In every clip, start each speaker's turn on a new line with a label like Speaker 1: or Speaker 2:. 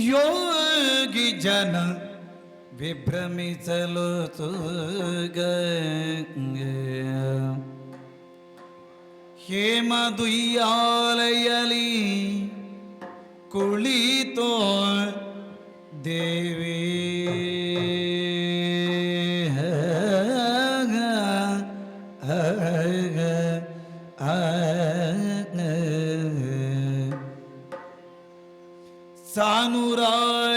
Speaker 1: ಯೋಗಿ ಜನ ವಿಭ್ರಮಿಸಲು ತೂಗ ಹೇಮದುಯ್ಯಾಲಯಲಿ ಕುಳಿತೋ ದೇವಿ ಸಾನುರಾಗದಿಯೇ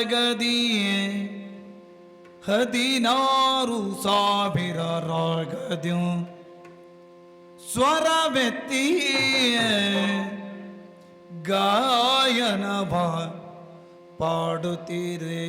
Speaker 1: ಹದಿನಾರು ಸಾವಿರ ರಾಗದ್ಯು ಸ್ವರವೆತ್ತಿಯೇ ಗಾಯನ ಬಾ ಪಾಡುತ್ತೀರೇ.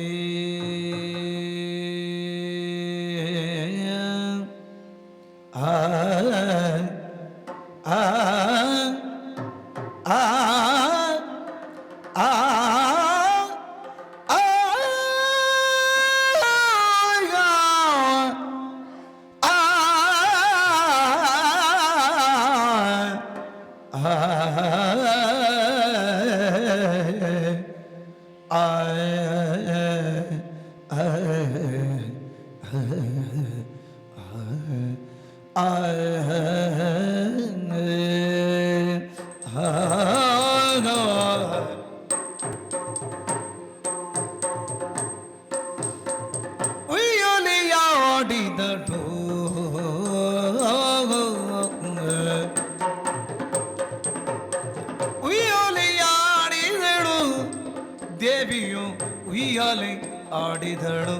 Speaker 1: I I I I I I ದೇವಿಯು ಉಯ್ಯಾಲೆ ಆಡಿದಳು.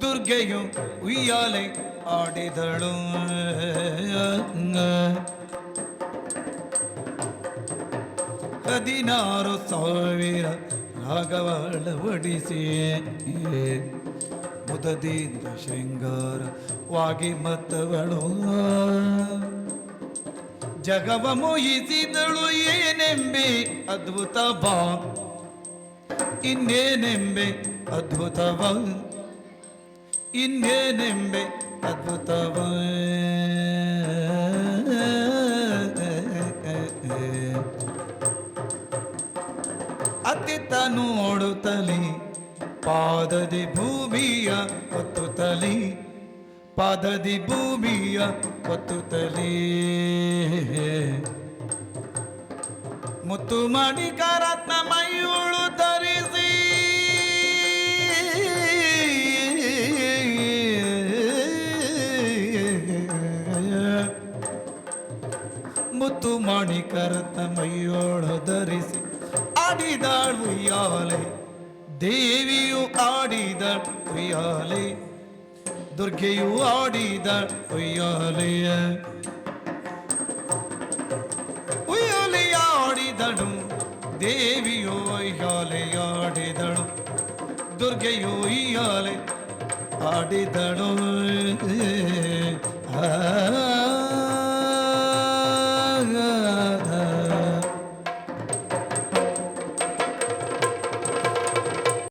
Speaker 1: ದುರ್ಗೆಯು ಉಯ್ಯಾಲೆ ಆಡಿದಳು. ಹದಿನಾರು ಸಾವಿರ ರಾಗವಳವಡಿಸಿ ಮುದದಿಂದ ಶೃಂಗಾರವಾಗಿ ಮತ್ತವಳು. ಜಗವ ಮುಯಿಸಿದಳು ಏನೆಂಬಿ ಅದ್ಭುತ ಬಾ. ಇನ್ನೇನೆಂಬೆ ಅದ್ಭುತವ? ಇನ್ನೇನೆಂಬೆ ಅದ್ಭುತವ? ಅತಿತನು ನೋಡುತ್ತಲಿ, ಪಾದದಿ ಭೂಮಿಯ ಒತ್ತುತ್ತಲಿ, ಪಾದದಿ ಭೂಮಿಯ ಒತ್ತುತ್ತಲಿ. ಮುತ್ತು ಮಾಡಿ ಮೈಯುಳು ಮುತ್ತು ಮಾಣಿಕರತ್ನ ಮೈಯೋಳು ಧರಿಸಿ ಆಡಿದಾಳ್ ಉಯ್ಯಾಲೆ ದೇವಿಯು ಆಡಿದ ಉಯ್ಯಾಲೆ ದುರ್ಗೆಯು ಆಡಿದ ಉಯ್ಯಾಲೆಯ ಉಯ್ಯಾಲೆಯಾಡಿದಳು ದೇವಿಯು ಉಯ್ಯಾಲೆಯಾಡಿದಳು ದುರ್ಗೆಯು ಉಯ್ಯಾಲೆ ಆಡಿದಳು. ಆ